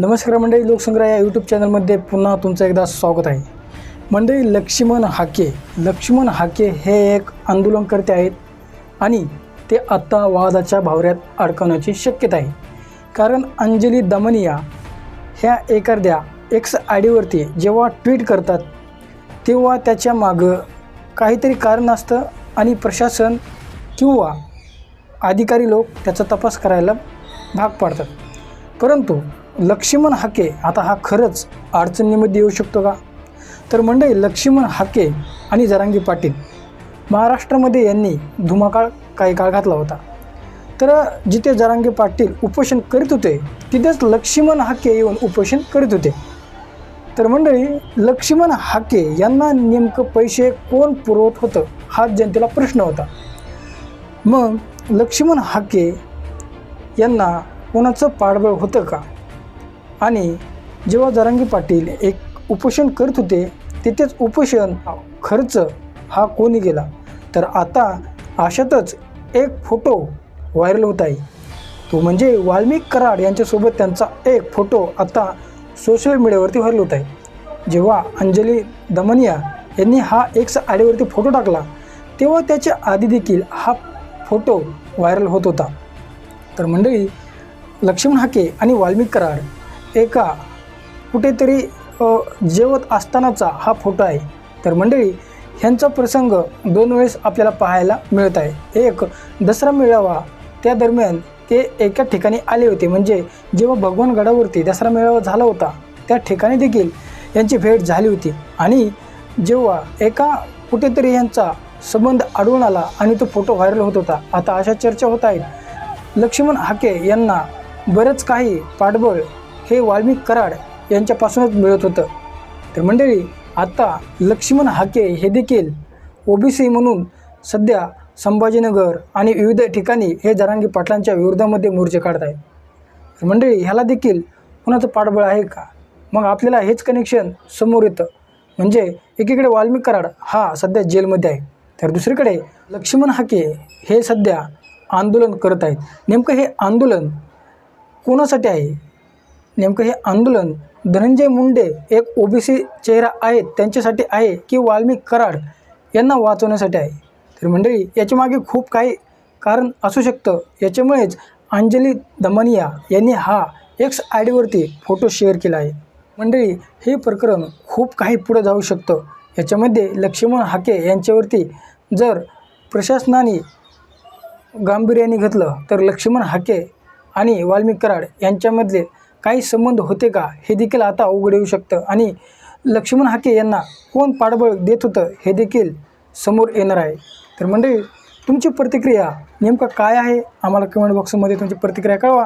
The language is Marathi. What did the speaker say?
नमस्कार मंडळी लोकसंग्रह या यूट्यूब चॅनलमध्ये पुन्हा तुमचं एकदा स्वागत आहे. मंडळी लक्ष्मण हाके लक्ष्मण हाके हे एक आंदोलनकर्ते आहेत आणि ते आत्ता वादाच्या भावऱ्यात अडकवण्याची शक्यता आहे. कारण अंजली दमनिया ह्या एखाद्या एक्स आय डीवरती जेव्हा ट्विट करतात तेव्हा त्याच्या मागं काहीतरी कारण असतं आणि प्रशासन किंवा अधिकारी लोक त्याचा तपास करायला भाग पाडतात. परंतु लक्ष्मण हाके आता हा खरंच अडचणीमध्ये येऊ शकतो का? तर मंडळी लक्ष्मण हाके आणि जरांगी पाटील महाराष्ट्रामध्ये यांनी धुमाकाळ काही काळ घातला होता. तर जिथे जरांगी पाटील उपोषण करीत होते तिथेच लक्ष्मण हाके येऊन उपोषण करीत होते. तर मंडळी लक्ष्मण हाके यांना नेमकं पैसे कोण पुरवत होतं हा जनतेला प्रश्न होता. मग लक्ष्मण हाके यांना कोणाचं पाठबळ होतं का? आणि जेव्हा जरांगी पाटील एक उपोषण करत होते तिथेच उपोषण खर्च हा कोणी गेला तर आता अशातच एक फोटो व्हायरल होत आहे. तो म्हणजे वाल्मिक कराड यांच्यासोबत त्यांचा एक फोटो आता सोशल मीडियावरती व्हायरल होत आहे. जेव्हा अंजली दमनिया यांनी हा एक्स आयडीवरती फोटो टाकला तेव्हा त्याच्या आधी देखील हा फोटो व्हायरल होत होता. तर मंडळी लक्ष्मण हाके आणि वाल्मिक कराड एका कुठेतरी जेवत असतानाचा हा फोटो आहे. तर मंडळी ह्यांचा प्रसंग दोन वेळेस आपल्याला पाहायला मिळत आहे. एक दसरा मेळावा. त्या दरम्यान ते एका ठिकाणी आले होते. म्हणजे जेव्हा भगवान गडावरती दसरा मेळावा झाला होता त्या ठिकाणी देखील यांची भेट झाली होती. आणि जेव्हा एका कुठेतरी यांचा संबंध आढळून आला आणि तो फोटो व्हायरल होत होता आता अशा चर्चा होत आहेत. लक्ष्मण हाके यांना बरंच काही पाठबळ हे वाल्मिक कराड यांच्यापासूनच मिळत होतं. तर मंडळी आता लक्ष्मण हाके हे देखील ओबीसी म्हणून सध्या संभाजीनगर आणि विविध ठिकाणी हे जरांगी पाटलांच्या विरोधामध्ये मोर्चे काढत आहेत. तर मंडळी ह्याला देखील कुणाचं पाठबळ आहे का? मग आपल्याला हेच कनेक्शन समोर येतं. म्हणजे एकीकडे वाल्मिक कराड हा सध्या जेलमध्ये आहे. तर दुसरीकडे लक्ष्मण हाके हे सध्या आंदोलन करत आहेत. नेमकं हे आंदोलन कोणासाठी आहे? नेमकं हे आंदोलन धनंजय मुंडे एक ओबीसी चेहरा आहेत त्यांच्यासाठी आहे की वाल्मिक कराड यांना वाचवण्यासाठी आहे? तर मंडळी याच्यामागे खूप काही कारण असू शकतं. याच्यामुळेच अंजली दमनिया यांनी हा एक्स आय डीवरती फोटो शेअर केला आहे. मंडळी हे प्रकरण खूप काही पुढं जाऊ शकतं. याच्यामध्ये लक्ष्मण हाके यांच्यावरती जर प्रशासनाने गांभीर्याने घेतलं तर लक्ष्मण हाके आणि वाल्मिक कराड यांच्यामधले काही संबंध होते का हे देखील आता उघड येऊ शकतं. आणि लक्ष्मण हाके यांना कोण पाठबळ देत होतं हे देखील समोर येणार आहे. तर मंडळी तुमची प्रतिक्रिया नेमकं काय आहे? आम्हाला कमेंट बॉक्समध्ये तुमची प्रतिक्रिया कळवा.